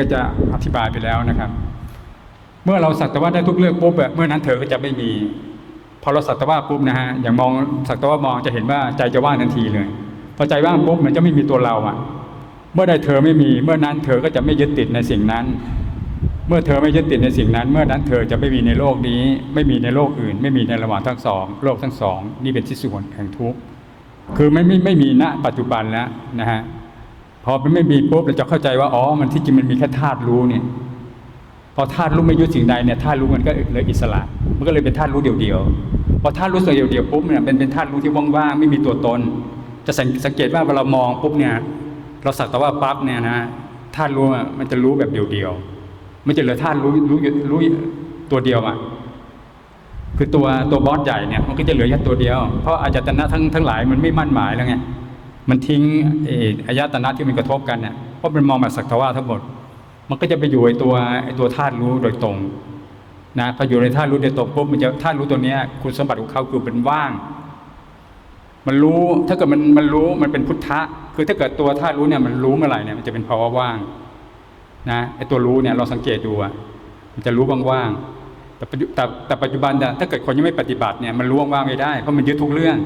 ก็จะอธิบายไปแล้วนะครับ เมื่อเราสักแต่ว่าได้ทุกเรื่องปุ๊บเมื่อนั้นเธอก็จะไม่มี พอเราสักแต่ว่าปุ๊บนะฮะอย่างมองสักแต่ว่ามองจะเห็นว่าใจจะว่างทันทีเลยพอใจว่างปุ๊บมันจะไม่มีตัวเราอะเมื่อใดเธอไม่มี เมื่อนั้นเธอก็จะไม่ยึดติดในสิ่งนั้น เมื่อเธอไม่ยึดติดในสิ่งนั้น เมื่อนั้นเธอจะไม่มีในโลกนี้ ไม่มีในโลกอื่น ไม่มีในระหว่างทั้งสองโลกทั้งสอง นี่เป็นที่สุดแห่งทุกข์คือไม่ไม่ไม่มีณปัจจุบันแล้วนะฮะ พอมันไม่มีปุ๊บเราจะเข้าใจว่าอ๋อมันที่จริงมันมีแค่ธาตุรู้เนี่ยพอธาตุรู้ไม่ยึดสิ่งใดเนี่ยธาตุรู้มันก็เลยอิสระ มันก็เลยเป็นธาตุรู้เดียวๆพอธาตุรู้ส่วนเดียวๆปุ๊บเนี่ยเป็นเป็นธาตุรู้ที่ว่างๆไม่มีตัวตน จะสังเกตว่าเวลาเรามองปุ๊บเนี่ยเราสักแต่ว่าปั๊บเนี่ยนะธาตุรู้มันจะรู้แบบเดียวๆมันจะเหลือธาตุรู้รู้รู้ตัวเดียวอะคือตัวตัวบอสใหญ่เนี่ยมันก็จะเหลือแค่ตัวเดียว เพราะอาจตนะทั้งทั้งหลายมันไม่มั่นหมายแล้วไง มันทิ้งเอออายตนะที่มันกระทบกันเนี่ยเพราะมันมองแบบสักแต่ว่าทั้งหมด มันก็จะไปอยู่ไอ้ตัวไอ้ตัวธาตุรู้โดยตรงนะพออยู่ในธาตุรู้โดยตรงปุ๊บมันจะธาตุรู้ตัวเนี้ยคุณสมบัติของเขาคือเป็นว่าง มันรู้ถ้าเกิดมันมันรู้มันเป็นพุทธะ คือถ้าเกิดตัวธาตุรู้เนี่ยมันรู้เมื่อไหร่เนี่ยมันจะเป็นภาวะว่างนะไอ้ตัวรู้เนี่ยเราสังเกตดูอะมันจะรู้ว่างๆแต่แต่แต่ปัจจุบันเนี่ยถ้าเกิดคนยังไม่ปฏิบัติเนี่ยมันรู้ว่างๆไม่ได้เพราะมันยึดทุกเรื่อง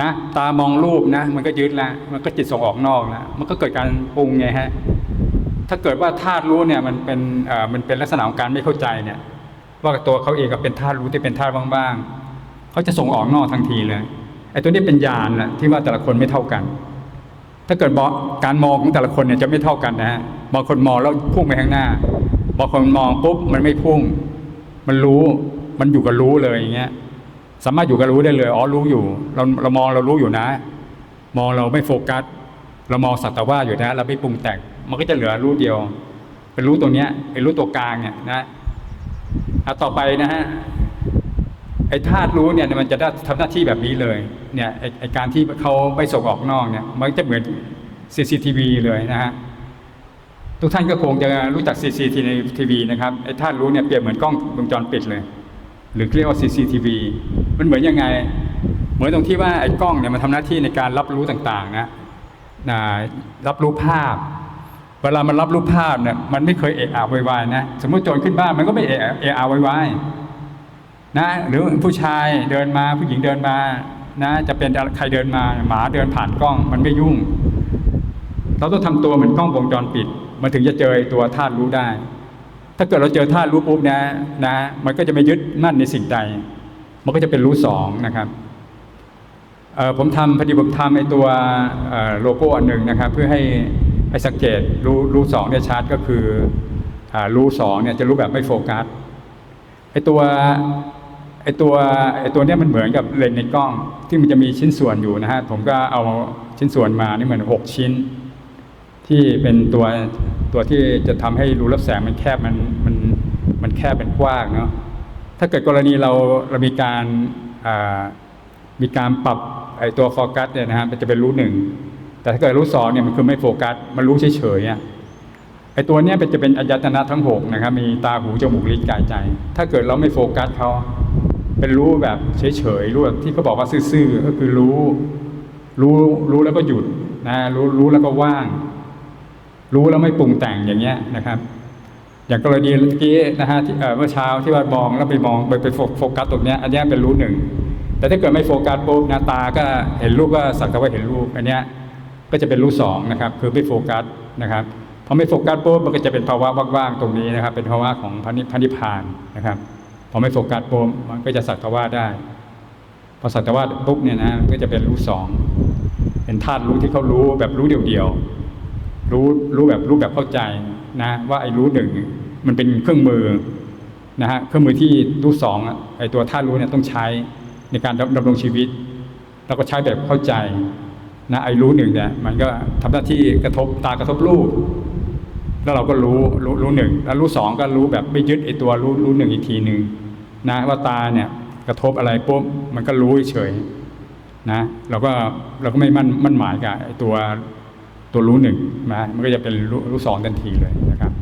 นะตามองรูปนะมันก็ยึดละมันก็จิตส่งออกนอกละมันก็เกิดการปรุงไงฮะถ้าเกิดว่าธาตุรู้เนี่ยมันเป็นเอ่อมันเป็นลักษณะของการไม่เข้าใจเนี่ย ว่าตัวเขาเองก็เป็นธาตุรู้ที่เป็นธาตุว่างๆเขาจะส่งออกนอกทันทีเลยไอ้ตัวนี้เป็นญาณนะที่ว่าแต่ละคนไม่เท่ากัน ถ้าเกิดบอกการมองของแต่ละคนเนี่ยจะไม่เท่ากันนะฮะบางคนมองแล้วพุ่งไปข้างหน้าบางคนมองปุ๊บมันไม่พุ่ง มันรู้มันอยู่กับรู้เลยอย่างเงี้ย สามารถอยู่กับรู้ได้เลยอ๋อรู้อยู่ เราเรามองเรารู้อยู่นะ มองเราไม่โฟกัส เรามองสัตว์แต่ว่าอยู่นะ เราไม่ปรุงแต่งมันก็จะเหลือรู้เดียว เป็นรู้ตัวเนี้ยเป็นรู้ตัวกลางเนี่ยนะอะต่อไปนะฮะไอ้ธาตุรู้เนี่ยมันจะได้ทำหน้าที่แบบนี้เลยเนี่ยไอ้ไอ้การที่เขาไม่ส่งออกนอกเนี่ยมันจะเหมือน CCTV เลยนะฮะทุกท่านก็คงจะรู้จัก CCTV นะครับไอ้ธาตุรู้เนี่ยเปรียบเหมือนกล้องวงจรปิดเลย หรือเรียกว่า CCTV มันเหมือนยังไง เหมือนตรงที่ว่าไอ้กล้องเนี่ยมันทำหน้าที่ในการรับรู้ต่างๆนะนะรับรู้ภาพ เวลามันรับรู้ภาพเนี่ยมันไม่เคยเอะอะวยวายนะสมมติโจรขึ้นบ้านมันก็ไม่เอะอะเอะอะวยวายนะหรือผู้ชายเดินมาผู้หญิงเดินมานะจะเป็นใครเดินมาหมาเดินผ่านกล้องมันไม่ยุ่ง เราต้องทำตัวเหมือนกล้องวงจรปิด มันถึงจะเจอตัวธาตุรู้ได้ ถ้าเกิดเราเจอธาตุรู้ปุ๊บนะนะ มันก็จะไม่ยึดมั่นในสิ่งใด มันก็จะเป็นรู้สองนะครับผมทำพอดีผมทำไอตัวโลโก้อันหนึ่งนะครับ เพื่อให้ใหสังเกตรู้รู้สองเนี่ยชัดก็คืออรู้สองเนี่ยจะรู้แบบไม่โฟกัสไอตัวไอตัวไอตัวเนี้ยมันเหมือนกับเลนส์ในกล้องที่มันจะมีชิ้นส่วนอยู่นะฮะผมก็เอาชิ้นส่วนมานี่เหมือนหกชิ้น ที่เป็นตัวตัวที่จะทำให้รูรับแสงมันแคบมันมันมันแคบเป็นกว้างเนาะถ้าเกิดกรณีเราเรามีการมีการปรับไอตัวโฟกัสเนี่ยนะฮะมันจะเป็นรูหนึ่งแต่ถ้าเกิดรูสองเนี่ยมันคือไม่โฟกัสมันรู้เฉยๆอะไอตัวเนี้ยเป็นจะเป็นอายตนะทั้งหกนะครับมีตาหูจมูกลิ้นกายใจ ถ้าเกิดเราไม่โฟกัสเขาเป็นรู้แบบเฉยๆรู้แบบที่เขาบอกว่าซื่อๆก็คือรู้รู้รู้แล้วก็หยุดนะรู้รู้แล้วก็ว่าง รู้แล้วไม่ปรุงแต่งอย่างเงี้ยนะครับ อย่างกรณีเมื่อกี้นะฮะเมื่อเช้าที่ว่ามองแล้วไปมองไปไปโฟกัสตรงเนี้ยอันนี้เป็นรู้หนึ่งแต่ถ้าเกิดไม่โฟกัสปุ๊บนะตาก็เห็นรูปก็สักแต่ว่าเห็นรูปอันเนี้ยก็จะเป็นรู้สองนะครับ คือไม่โฟกัสนะครับพอไม่โฟกัสปุ๊บมันก็จะเป็นภาวะว่างๆตรงนี้นะครับ เป็นภาวะของพระนิพพนิพานนะครับพอไม่โฟกัสปุ๊บมันก็จะสักแต่ว่าได้พอสักแต่ว่าปุ๊บเนี่ยนะก็จะเป็นรู้สองเป็นธาตุรู้ที่เขารู้แบบรู้เดียวๆ รู้รู้แบบรู้แบบเข้าใจนะว่าไอ้รู้หนึ่งมันเป็นเครื่องมือนะฮะเครื่องมือที่รู้สองไอ้ตัวธารู้เนี่ยต้องใช้ในการดำรงชีวิต เราก็ใช้แบบเข้าใจนะไอ้รู้หนึ่งเนี่ยมันก็ทำหน้าที่กระทบตากระทบรูปแล้วเราก็รู้รู้รู้หนึ่งแล้วรู้สองก็รู้แบบไม่ยึดไอ้ตัวรู้รู้หนึ่งอีกทีหนึ่งนะว่าตาเนี่ยกระทบอะไรปุ๊บมันก็รู้เฉยนะเราก็เราก็ไม่มั่นมั่นหมายกับไอ้ตัว ตัวรู้หนึ่งนะมันก็จะเป็นรู้รู้สองทันทีเลยนะครับ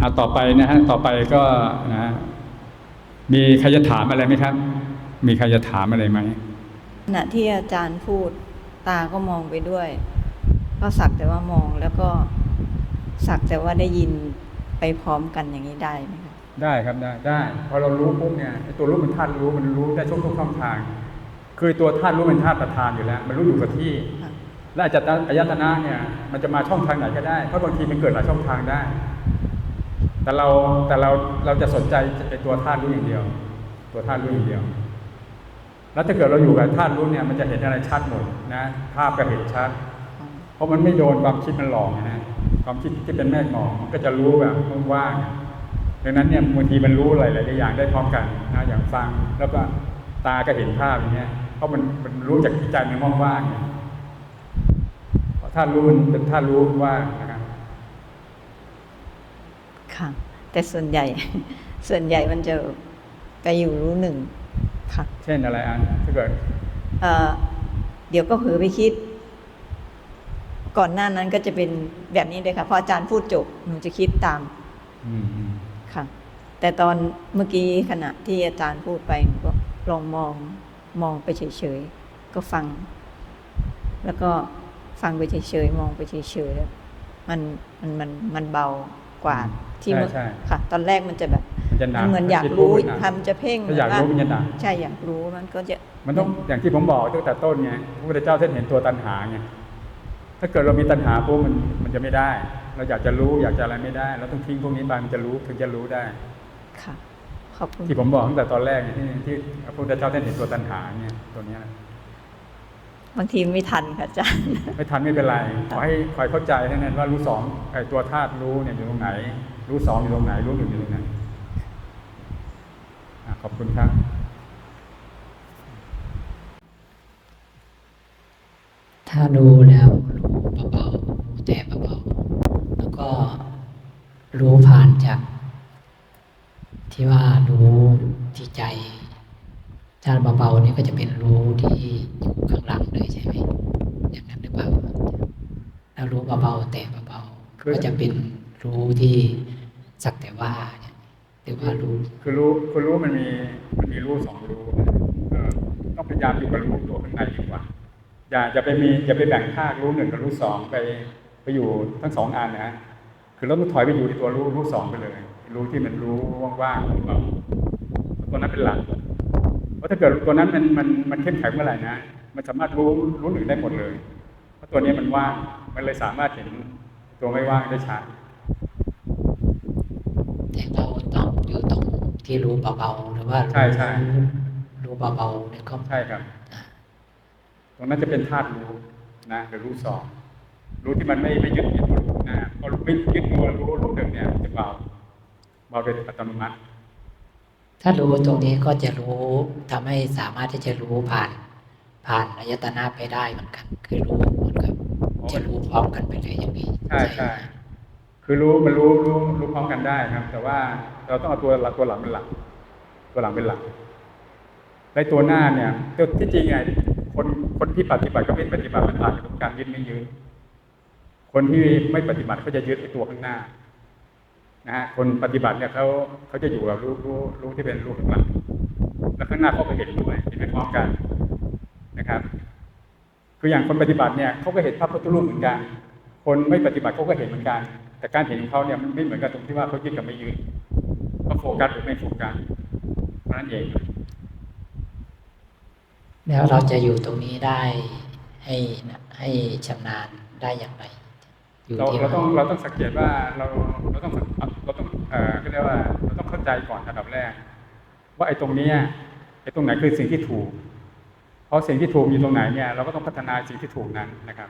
อะต่อไปนะฮะต่อไปก็นะฮะมีใครจะถามอะไรไหมครับ มีใครจะถามอะไรไหมขณะที่อาจารย์พูดตาก็มองไปด้วย ก็ก็สักแต่ว่ามองแล้วก็สักแต่ว่าได้ยินไปพร้อมกันอย่างนี้ได้ไหมคะได้ครับได้ได้พอเรารู้ปุ๊บเนี่ยไอ้ตัวรู้เป็นธาตุรู้มันรู้ได้ช่วงทุกช่องทาง คือตัวธาตุรู้เป็นธาตุประธานอยู่แล้ว มันรู้อยู่กับที่ และอาจจะอายตนะเนี่ยมันจะมาช่องทางไหนก็ได้ เพราะบางทีมันเกิดหลายช่องทางได้ แต่เราแต่เราเราจะสนใจไอ้ตัวธาตุรู้อย่างเดียว ตัวธาตุรู้อย่างเดียว แล้วถ้าเกิดเราอยู่กับธาตุรู้เนี่ยมันจะเห็นอะไรชัดหมดนะภาพก็เห็นชัด เพราะมันไม่โดนความคิดมันหลอกนะความคิดที่เป็นแม่หมองมันก็จะรู้แบบว่างๆดังนั้นเนี่ยบางทีมันรู้หลายๆอย่างได้พร้อมกันนะอย่างฟังแล้วก็ตาก็เห็นภาพอย่างเงี้ย เพราะมันมันรู้จากที่ใจมันว่างๆเนี่ยเพราะถ้ารู้มันเป็นถ้ารู้ว่างนะครับค่ะ แต่ส่วนใหญ่ ส่วนใหญ่มันจะไปอยู่รู้หนึ่งค่ะ เช่นอะไรอันถ้าเกิดเอ่อเดี๋ยวก็เผลอไปคิด ก่อนหน้านั้นก็จะเป็นแบบนี้เลยค่ะพออาจารย์พูดจบหนูจะคิดตามอืมอืมค่ะ แต่ตอนเมื่อกี้ขณะที่อาจารย์พูดไปหนูก็ลองมอง มองไปเฉยๆ ก็ฟัง แล้วก็ฟังไปเฉยๆ มองไปเฉยๆแล้วมันมันมันมันเบากว่าที่เมื่อใช่ใช่ค่ะ ตอนแรกมันจะแบบมันจะหนักมันเหมือนอยากคิดรู้ปุ๊บมันหนักทำจะเพ่งถ้าอยากรู้มันจะหนักใช่อยากรู้มันก็จะมันต้องอย่างที่ผมบอกตั้งแต่ต้นไงพระพุทธเจ้าท่านเห็นตัวตัณหาไงถ้าเกิดเรามีตัณหาปุ๊บมันมันจะไม่ได้ เราอยากจะรู้อยากจะอะไรไม่ได้ เราต้องทิ้งพวกนี้ไปมันจะรู้ถึงจะรู้ได้ค่ะ ขอบคุณที่ผมบอกตั้งแต่ตอนแรกเนี่ยที่ที่พระพุทธเจ้าท่านเห็นตัวตัณหาเนี่ยตัวเนี้ยนะบางทีไม่ทันค่ะอาจารย์ไม่ทันไม่เป็นไรขอให้คอยเข้าใจเท่านั้นว่ารู้สองไอ้ตัวธาตุรู้เนี่ยอยู่ตรงไหน รู้สองอยู่ตรงไหน รู้หนึ่งอยู่ตรงไหนอะขอบคุณครับถ้ารู้แล้วรู้เบาๆรู้แต่เบาๆแล้วก็รู้ผ่านจาก ที่ว่ารู้ที่ใจถ้าเบาๆนี่ก็จะเป็นรู้ที่อยู่ข้างหลังเลยใช่ไหมอย่างนั้นหรือเปล่าแล้วรู้เบาๆแต่เบาๆก็จะเป็นรู้ที่สักแต่ว่าหรือว่ารู้ คือรู้คือรู้มันมีมันมีรู้สองรู้ต้องพยายามอยู่กับรู้ตัวข้างในดีกว่าอย่าอย่าไปมีอย่าไปแบ่งภาครู้หนึ่งกับรู้สองไปไปอยู่ทั้งสองอันนะคือเราต้องถอยไปอยู่ที่ตัวรู้รู้สองไปเลย รู้ที่มันรู้ว่างๆของเราตัวนั้นเป็นหลักเพราะถ้าเกิดตัวนั้นมันมันมันเข้มแข็งเมื่อไหร่นะมันสามารถรู้รู้หนึ่งได้หมดเลย เพราะตัวนี้มันว่างมันเลยสามารถเห็นตัวไม่ว่างได้ชัดแต่เราต้องอยู่ตรงที่รู้เบาๆหรือว่าใช่ใช่รู้รู้เบาๆเนี่ยก็ใช่ครับ ตรงนั้นจะเป็นธาตุรู้นะหรือรู้สองรู้ที่มันไม่ไม่ยึดติดตัวรู้นะพอไม่ยึดตัวรู้รู้หนึ่งเนี่ยมันจะ เบาเบาโดยอัตโนมัติ ถ้ารู้ตรงนี้ก็จะรู้ทำให้สามารถที่จะรู้ผ่าน ผ่านอายตนะไปได้เหมือนกัน คือรู้เหมือนกับจะรู้พร้อมกันไปเลยอย่างนี้ใช่ใช่คือรู้มันรู้รู้รู้พร้อมกันได้ครับ แต่ว่าเราต้องเอาตัวหลักตัวหลังเป็นหลัก ตัวหลังเป็นหลักในตัวหน้าเนี่ยตัวที่จริงไงคนคนที่ปฏิบัติก็ไม่ปฏิบัติมันต่างกับการยึดไม่ยึดคนที่ไม่ปฏิบัติเขาจะยึดไอ้ตัวข้างหน้า นะฮะคนปฏิบัติเนี่ยเขาเขาจะอยู่กับรู้รู้รู้ที่เป็นรู้ข้างหลังแล้วข้างหน้าเขาก็เห็นด้วยเห็นไปพร้อมกันนะครับ คืออย่างคนปฏิบัติเนี่ยเขาก็เห็นภาพพุทธรูปเหมือนกัน คนไม่ปฏิบัติเขาก็เห็นเหมือนกัน แต่การเห็นของเขาเนี่ยมันไม่เหมือนกันตรงที่ว่าเขายึดกับไม่ยึดเขาโฟกัสหรือไม่โฟกัสนั้นเองแล้วเราจะอยู่ตรงนี้ได้ให้ให้ชำนาญได้อย่างไร เราที่เราต้องว่าเราต้องสังเกตว่าเราเราต้องเราต้องเอ่อก็เรียกว่าเราต้องเข้าใจก่อนอันดับแรก ว่าไอ้ตรงเนี้ยไอ้ตรงไหนคือสิ่งที่ถูก เพราะสิ่งที่ถูกอยู่ตรงไหนเนี่ยเราก็ต้องพัฒนาสิ่งที่ถูกนั้นนะครับ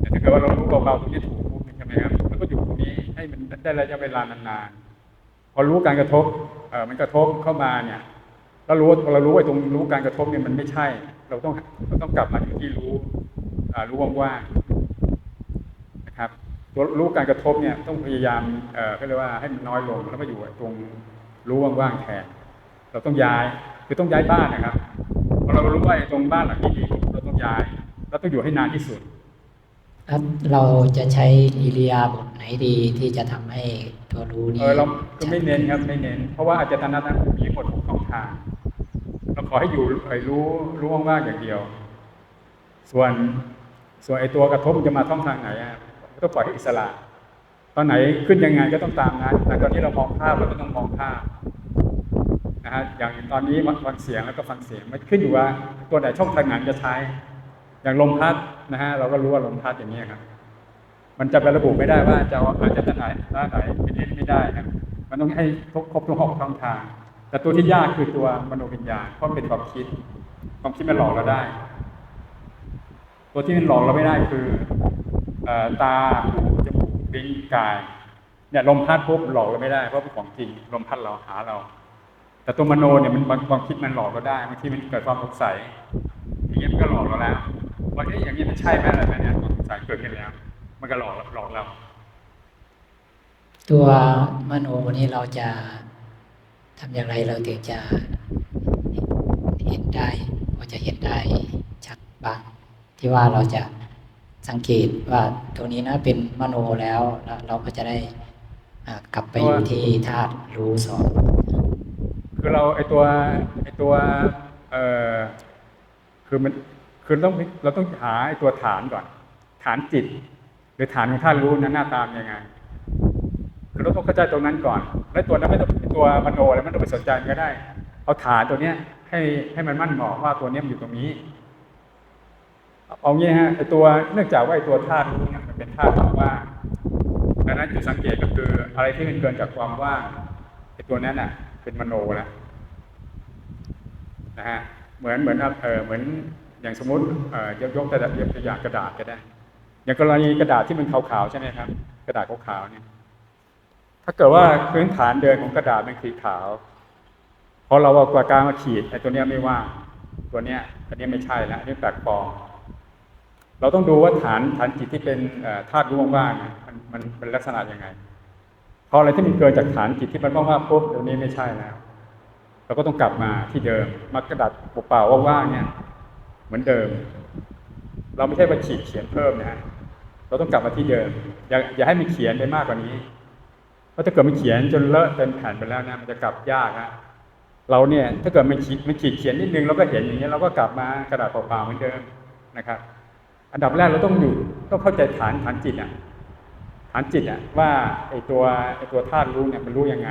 แต่ถ้าเกิดว่าเรารู้เบาๆตรงนี้ถูกปุ๊บใช่ไหมครับมันก็อยู่ตรงนี้ให้มันได้ระยะเวลานานๆพอรู้การกระทบเออมันกระทบเข้ามาเนี่ยเรารู้พอเรารู้ไอ้ตรงรู้การกระทบเนี่ยมันไม่ใช่ เราต้องเราต้องกลับมาอยู่ที่รู้อ่ารู้ว่างๆ นะครับตัวรู้การกระทบเนี่ยต้องพยายามเอ่อเขาเรียกว่าให้มันน้อยลงแล้วมาอยู่ตรงรู้ว่างๆแทน เราต้องย้ายคือต้องย้ายบ้านนะครับพอเรารู้ว่าไอ้ตรงบ้านหลังนี้ดีเราต้องย้ายเราต้องอยู่ให้นานที่สุดแล้วเราจะใช้อิริยาบถไหนดีที่จะทำให้ตัวรู้เอนี้อเราก็ไม่เน้นครับไม่เน้น เพราะว่าอาจจะตนัดนั้นมีหมดทุกช่องทางเราขอให้อยู่ไอ้รู้รู้ว่างๆอย่างเดียว ส่วนส่วนไอ้ตัวกระทบมันจะมาท่องทางไหนอะ ก็ต้องปล่อยให้อิสระ ตอนไหนขึ้นยังไงก็ต้องตามนั้น แต่ตอนนี้เรามองภาพเราก็ต้องมองภาพนะฮะอย่างตอนนี้ฟังเสียงแล้วก็ฟังเสียงมันขึ้นอยู่ว่าตัวไหนช่องทางไหนจะใช้ อย่างลมพัดนะฮะเราก็รู้ว่าลมพัดอย่างนี้ครับ มันจะไประบุไม่ได้ว่าจะอาอาจจะด้านไหนด้านไหนเป็นนิดไม่ได้ครับมันต้องให้ครบทุกหกช่องทาง แต่ตัวที่ยากคือตัวมโนวิญญาณเพราะเป็นความคิดความคิดมันหลอกเราได้ ตัวที่มันหลอกเราไม่ได้คือ ตาหูจมูกลิ้นกายเนี่ยลมพัดปุ๊บหลอกเราไม่ได้เพราะเป็นของจริงลมพัดเราหาเรา แต่ตัวมโนเนี่ยมันบางความคิดมันหลอกเราได้บางทีมันเกิดความสงสัยอย่างเงี้ยมันก็หลอกเราแล้วว่าเอ๊ะอย่างนี้มันใช่ไหมอะไรไหมเนี่ยความสงสัยเกิดขึ้นแล้ว มันก็หลอกหลอกเรา ตัวมโนนี้เราจะทำอย่างไรเราถึงจะเห็นได้พอจะเห็นได้ชัดบ้างที่ว่าเราจะ สังเกตว่าตรงนี้นะเป็นมโนแล้วแล้วเราก็จะได้อ่ากลับไปอยู่ที่ธาตุรู้สองคือเราไอตัวไอตัวเอ่อคือมันคือต้องเราต้องหาไอตัวฐานก่อน ฐานจิต หรือฐานของท่านรู้นั้นหน้าตามนยังไงคือเราต้องเข้าใจตรงนั้นก่อน แล้วตัวนั้นไม่ต้องไอ้ตัวมโนอะไรไม่ต้องไปสนใจมันก็ได้ เอาฐานตัวเนี้ยให้ให้มันมั่นเหมาะว่าตัวเนี้ยมันอยู่ตรงนี้ เอางี้ฮะไอตัวเนื่องจากว่าไอตัวธาตุรู้เนี่ยมันเป็นธาตุความว่างดังนั้นจุดสังเกตก็คืออะไรที่มันเกินจากความว่างไอตัวนั้นน่ะ เป็นมโนแล้วนะฮะเหมือนเหมือนเออเหมือนอย่างสมมติเอ่อยกยกแต่ยกตัวอย่างกระดาษก็ได้ อย่างกรณีกระดาษที่มันขาวๆใช่ไหมครับ กระดาษขาวๆเนี่ย ถ้าเกิดว่าพื้นฐานเดินของกระดาษเป็นสีขาวพอเราเอาปากกามาขีดไอ้ตัวเนี้ยไม่ว่างตัวเนี้ยอันนี้ไม่ใช่ละอันนี้แปลกปลอม เราต้องดูว่าฐานฐานจิตที่เป็นธาตุรู้ว่างๆมันมันเป็นลักษณะยังไงพออะไรที่มันเกินจากฐานจิตที่มันว่างๆปุ๊บเดี๋ยวนี้ไม่ใช่แล้วเราก็ต้องกลับมาที่เดิมมากระดาษเปล่าๆว่างๆเนี่ย เหมือนเดิม เราไม่ใช่มาขีดเขียนเพิ่มนะ เราต้องกลับมาที่เดิม อย่าอย่าให้มันเขียนไปมากกว่านี้เพราะถ้าเกิดมันเขียนจนเลอะเต็มแผ่นไปแล้วนะมันจะกลับยากฮะเราเนี่ยถ้าเกิดมันขีดมันขีดเขียนนิดนึงเราก็เห็นอย่างเงี้ยเราก็กลับมากระดาษเปล่าๆเหมือนเดิมนะครับ อันดับแรกเราต้องอยู่ต้องเข้าใจฐานฐานจิตอะฐานจิตอะว่าไอตัวไอตัวธาตุรู้เนี่ยมันรู้ยังไง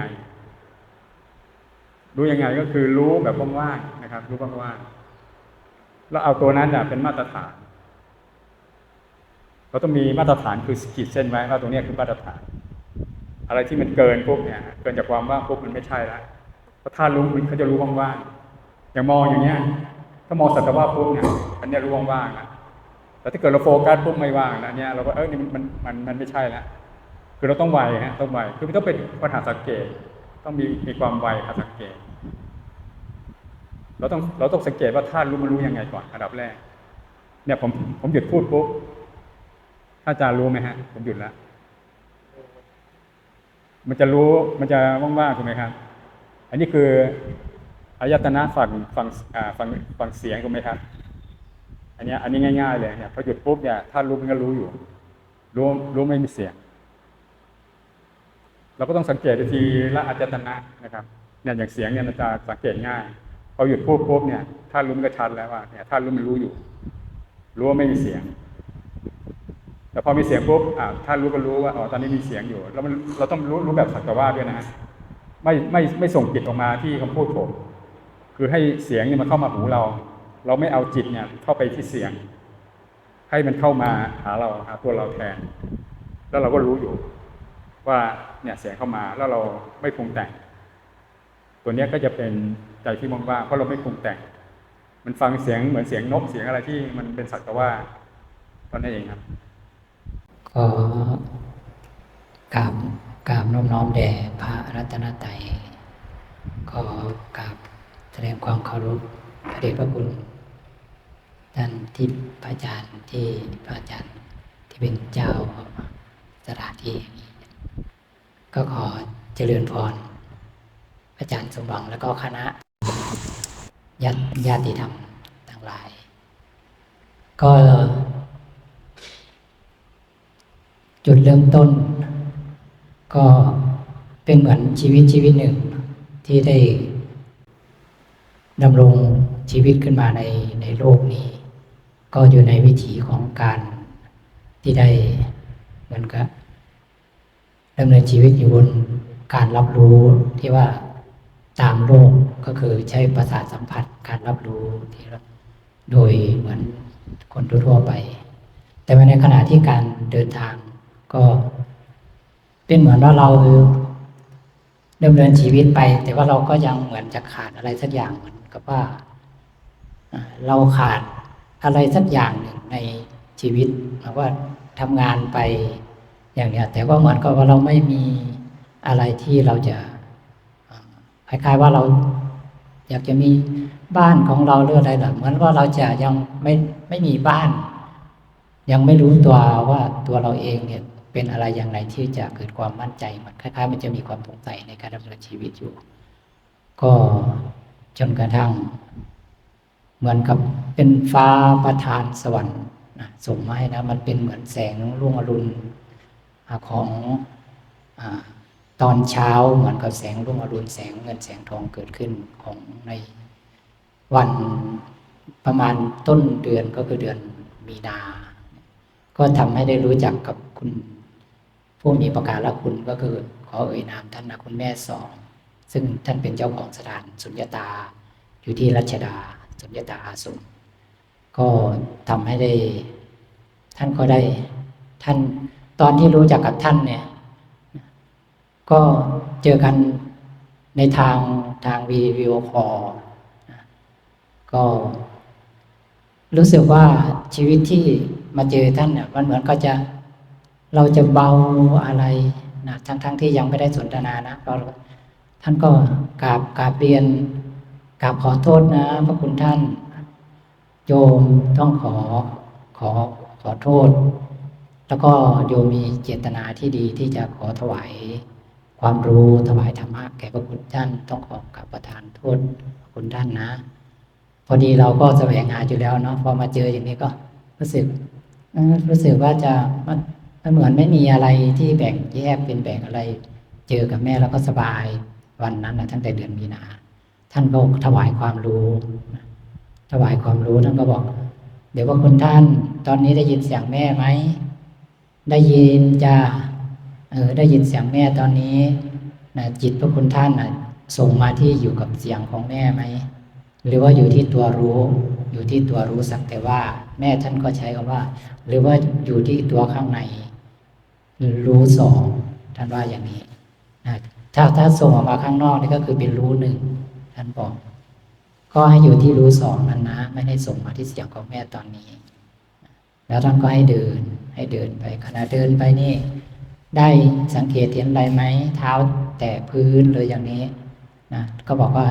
รู้ยังไงก็คือรู้แบบว่างๆนะครับ รู้ว่างๆแล้วเอาตัวนั้นน่ะเป็นมาตรฐาน เราต้องมีมาตรฐานคือขีดเส้นไว้ว่าตรงนี้คือมาตรฐาน อะไรที่มันเกินปุ๊บเนี่ย เกินจากความว่างปุ๊บมันไม่ใช่แล้วเพราะถ้ารู้มันเขาจะรู้ว่างๆอย่างมองอย่างเงี้ย ถ้ามองสัตว์ว่าปุ๊บเนี่ยอันนี้รู้ว่างๆนะ แต่ถ้าเกิดเราโฟกัสปุ๊บไม่ว่างนะเนี่ยเราก็เออนี่มันมันมันมันไม่ใช่แล้วคือเราต้องไวฮะต้องไวคือมันต้องเป็นปัญหาสังเกต ต้องมีมีความไวหาสังเกต เราต้องเราต้องสังเกตว่าท่านรู้มันรู้ยังไงก่อนอันดับแรก เนี่ยผมผมหยุดพูดปุ๊บถ้าอาจารย์รู้ไหมฮะ ผมหยุดแล้วมันจะรู้มันจะว่างๆถูกไหมครับ อันนี้คืออายตนะฝั่งฝั่งอ่าฝั่งฝั่งเสียงถูกไหมครับ อันนี้อันนี้ง่ายๆเลยเนี่ยพอหยุดปุ๊บเนี่ยถ้ารู้มันก็รู้อยู่ รู้รู้ไม่มีเสียง เราก็ต้องสังเกตทีละอายตนะนะครับเนี่ยอย่างเสียงเนี่ยมันจะสังเกตง่ายพอหยุดพูดปุ๊บเนี่ยถ้ารู้มันก็ชัดแล้วว่าเนี่ยถ้ารู้มันรู้อยู่ รู้ว่าไม่มีเสียง แต่พอมีเสียงปุ๊บอ่าถ้ารู้ก็รู้ว่าอ๋อตอนนี้มีเสียงอยู่ แล้วมันเราต้องรู้รู้แบบสักแต่ว่าด้วยนะไม่ไม่ไม่ส่งจิตออกมาที่คำพูดผมคือให้เสียงเนี่ยมันเข้ามาหูเรา เราไม่เอาจิตเนี่ยเข้าไปที่เสียง ให้มันเข้ามาหาเราหาตัวเราแทน แล้วเราก็รู้อยู่ ว่าเนี่ยเสียงเข้ามาแล้วเราไม่ปรุงแต่ง ตัวเนี้ยก็จะเป็นใจที่มองว่าเพราะเราไม่ปรุงแต่ง มันฟังเสียงเหมือนเสียงนกเสียงอะไรที่มันเป็นสักแต่ว่าตอนนั้นเองครับก็กราบกราบน้อมน้อมแด่พระรัตนตรัยก็กราบแสดงความเคารพพระเดชพระคุณ ท่านที่พระอาจารย์ที่พระอาจารย์ที่เป็นเจ้าสถานที่นี้ก็ขอเจริญพรพระอาจารย์สมหวังแล้วก็คณะญาติญาติธรรมทั้งหลาย ก็ จุดเริ่มต้น ก็เป็นเหมือนชีวิตชีวิตหนึ่ง ที่ได้ดำรงชีวิตขึ้นมาในในโลกนี้ ก็อยู่ในวิถีของการที่ได้เหมือนกับดำเนินชีวิตอยู่บนการรับรู้ที่ว่าตามโลกก็คือใช้ประสาทสัมผัสการรับรู้ที่เราโดยเหมือนคนทั่วไป แต่ในขณะที่การเดินทางก็เป็นเหมือนว่าเราดำเนินชีวิตไป แต่ว่าเราก็ยังเหมือนจะขาดอะไรสักอย่างเหมือนกับว่า เราขาด อะไรสักอย่างหนึ่งในชีวิตหมายว่าทำงานไปอย่างเนี้ยแต่ว่าเหมือนกับว่าเราไม่มีอะไรที่เราจะคล้ายๆว่าเราอยากจะมีบ้านของเราหรืออะไรหรอเหมือนว่าเราจะยังไม่ไม่มีบ้าน ยังไม่รู้ตัวว่าตัวเราเองเนี่ยเป็นอะไรอย่างไรที่จะเกิดความมั่นใจมันคล้ายๆ มันจะมีความสงสัยในการดำเนินชีวิตอยู่ ก็จนกระทั่ง เหมือนกับเป็นฟ้าประทานสวรรค์นะส่งมาให้นะมันเป็นเหมือนแสงรุ่งอรุณของอตอนเช้าเหมือนกับแสงรุ่งอรุณแสงเงินแสงทองเกิดขึ้นของในวันประมาณต้นเดือนก็คือเดือนมีนา ก็ทำให้ได้รู้จักกับคุณ ผู้มีประการละคุณก็คือขอเอ่ยนามท่านนะคุณแม่สอง ซึ่งท่านเป็นเจ้าของสถานสุญญตาอยู่ที่รัชดา สุญญตาอาสมก็ทำให้ได้ ท่านก็ได้ ท่านตอนที่รู้จักกับท่านเนี่ย ก็เจอกันในทางทางวีดีโอคอลก็รู้สึกว่าชีวิตที่มาเจอท่านเนี่ยมันเหมือนก็จะเราจะเบาอะไรนะทั้งทั้งที่ยังไม่ได้สนทนานะเราท่านก็กราบกราบเรียน กราบขอโทษนะพระคุณท่าน โยมต้องขอขอขอโทษ แล้วก็โยมมีเจตนาที่ดีที่จะขอถวายความรู้ถวายธรรมะแก่พระคุณท่านต้องขอกราบประทานโทษพระคุณท่านนะ พอดีเราก็แสวงหาอยู่แล้วเนาะพอมาเจออย่างนี้ก็รู้สึกรู้สึกว่าจะมันมันเหมือนไม่มีอะไรที่แบ่งแยกเป็นแบ่งอะไร เจอกับแม่แล้วก็สบายวันนั้นนะตั้งแต่เดือนมีนา ท่านก็ถวายความรู้ ถวายความรู้ท่านก็บอก เดี๋ยวว่าคุณท่าน ตอนนี้ได้ยินเสียงแม่ไหม ได้ยินจ้าเออได้ยินเสียงแม่ตอนนี้นะจิตพระคุณท่านนะส่งมาที่อยู่กับเสียงของแม่ไหม หรือว่าอยู่ที่ตัวรู้ อยู่ที่ตัวรู้สักแต่ว่า แม่ท่านก็ใช้คำว่า หรือว่าอยู่ที่ตัวข้างใน รู้สองท่านว่าอย่างนี้นะถ้าถ้าส่งออกมาข้างนอกนี่ก็คือเป็นรู้หนึ่ง ท่านบอก ก็ให้อยู่ที่รู้สองนั้นนะ ไม่ได้ส่งมาที่เสียงของแม่ตอนนี้ แล้วท่านก็ให้เดิน ให้เดินไปขณะเดินไปนี่ ได้สังเกตเห็นอะไรไหมเท้าแตะพื้นเลยอย่างนี้นะก็บอกว่า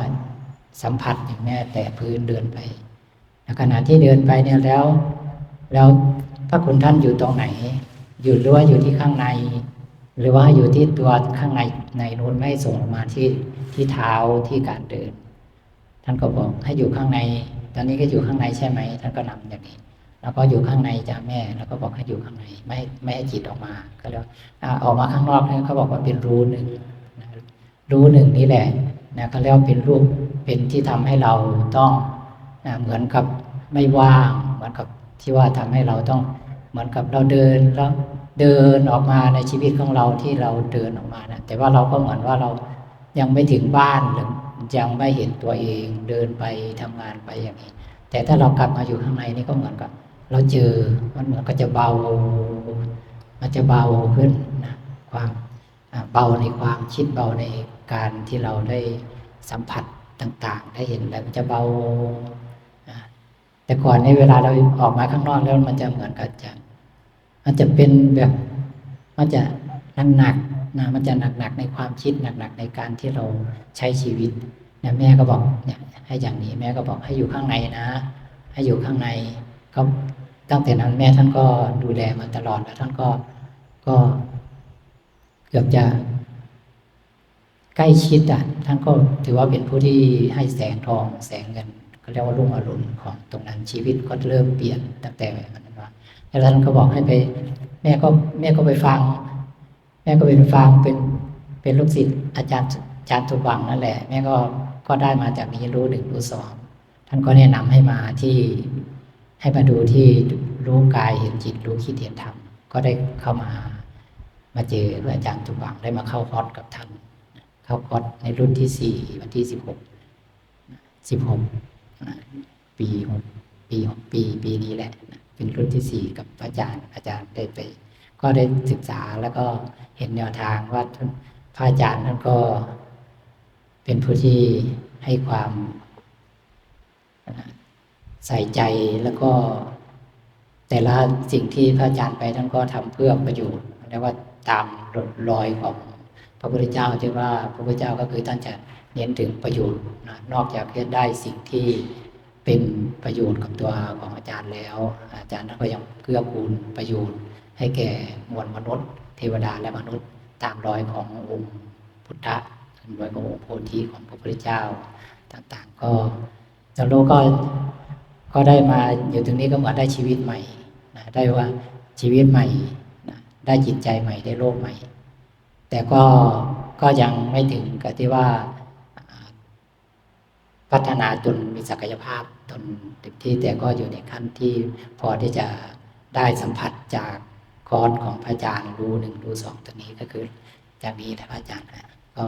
สัมผัสอย่างแม่แตะพื้นเดินไปขณะที่เดินไปเนี่ยแล้ว แล้วพระคุณท่านอยู่ตรงไหน อยู่หรือว่าอยู่ที่ข้างใน หรือว่าอยู่ที่ตัวข้างในในนู้นไม่ส่งออกมาที่ที่เท้าที่การเดิน ท่านก็บอกให้อยู่ข้างใน ตอนนี้ก็อยู่ข้างในใช่ไหมท่านก็นำอย่างนี้ แล้วก็อยู่ข้างในจากแม่ แล้วก็บอกให้อยู่ข้างใน ไม่ไม่ให้จิตออกมา ก็แล้วอออกมาข้างนอกเนี่เขาบอกว่าเป็นรู้หนึ่งรู้หนึ่งนี่แหละนะเขาเรียกว่าเป็นรูปเป็นที่ทำให้เราต้องนะเหมือนกับไม่ว่าง เหมือนกับที่ว่าทำให้เราต้อง เหมือนกับเราเดินแล้ว เดินออกมาในชีวิตของเราที่เราเดินออกมานะแต่ว่าเราก็เหมือนว่าเรายังไม่ถึงบ้านหรือยังไม่เห็นตัวเองเดินไปทำงานไปอย่างนี้ แต่ถ้าเรากลับมาอยู่ข้างในนี่ก็เหมือนกับ เราเจอมันเหมือนก็จะเบา มันจะเบาขึ้นนะความเบาในความคิดเบาในการที่เราได้สัมผัสต่าง ๆ ได้เห็นแล้วมันจะเบาอ่าแต่ก่อนในเวลาเราออกมาข้างนอกแล้วมันจะเหมือนกับจะ มันจะเป็นแบบมันจะหนักๆนะมันจะหนักๆในความคิดหนักๆในการที่เราใช้ชีวิตเนี่ยแม่ก็บอกเนี่ยให้อย่างนี้แม่ก็บอกให้อยู่ข้างในนะ ให้อยู่ข้างในก็ตั้งแต่นั้นแม่ท่านก็ดูแลมาตลอดแล้วท่านก็ก็เกือบจะใกล้ชิดอะท่านก็ถือว่าเป็นผู้ที่ให้แสงทองแสงเงินก็เรียกว่ารุ่งอรุณของตรงนั้นชีวิตก็เริ่มเปลี่ยนตั้งแต่วัน แล้วท่านก็บอกให้ไป แม่ก็แม่ก็ไปฟัง แม่ก็ไปฟังเป็นเป็นลูกศิษย์อาจารย์อาจารย์ทุกวังนั่นแหละ แม่ก็ก็ได้มาจากนี้รู้หนึ่งรู้สองท่านก็แนะนำให้มาที่ให้มาดูที่รู้กายเห็นจิตรู้คิดเห็นธรรมก็ได้เข้ามามาเจออาจารย์ทุกวังได้มาเข้าคอร์สกับท่านเข้าคอร์สในรุ่นที่สี่วันที่สิบหกสิบหกปีหกปีหกปีปีนี้แหละ เป็นรุ่นที่สี่กับอาจารย์ อาจารย์ได้ไป ก็ได้ศึกษาแล้วก็เห็นแนวทางว่าพระอาจารย์ท่านก็เป็นผู้ที่ให้ความใส่ใจแล้วก็ แต่ละสิ่งที่พระอาจารย์ไปท่านก็ทำเพื่อประโยชน์เรียกว่าตามรอยของพระพุทธเจ้าที่ว่าพระพุทธเจ้าก็คือท่านจะเน้นถึงประโยชน์นะนอกจากจะได้สิ่งที่ เป็นประโยชน์กับตัวของอาจารย์แล้ว อาจารย์ก็ยังเกื้อกูลประโยชน์ ให้แก่มวลมนุษย์ เทวดาและมนุษย์ ตามรอยขององค์พุทธะตามรอยขององค์โพธิของพระพุทธเจ้า ต่างๆ ก็เจ้าโลกก็ก็ได้มาอยู่ตรงนี้ก็เหมือนได้ชีวิตใหม่นะได้ว่าชีวิตใหม่นะได้จิตใจใหม่ได้โลกใหม่ แต่ก็ก็ยังไม่ถึงกับที่ว่า พัฒนาจนมีศักยภาพจนเต็มที่แต่ก็อยู่ในขั้นที่พอที่จะได้สัมผัสจากคอร์สของพระอาจารย์รู้หนึ่งรู้สองตัวนี้ก็คือจากนี้นะพระอาจารย์นะก็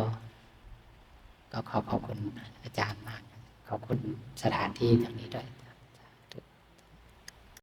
ก็ขอขอบคุณอาจารย์มาก ขอบคุณสถานที่ตรงนี้ด้วย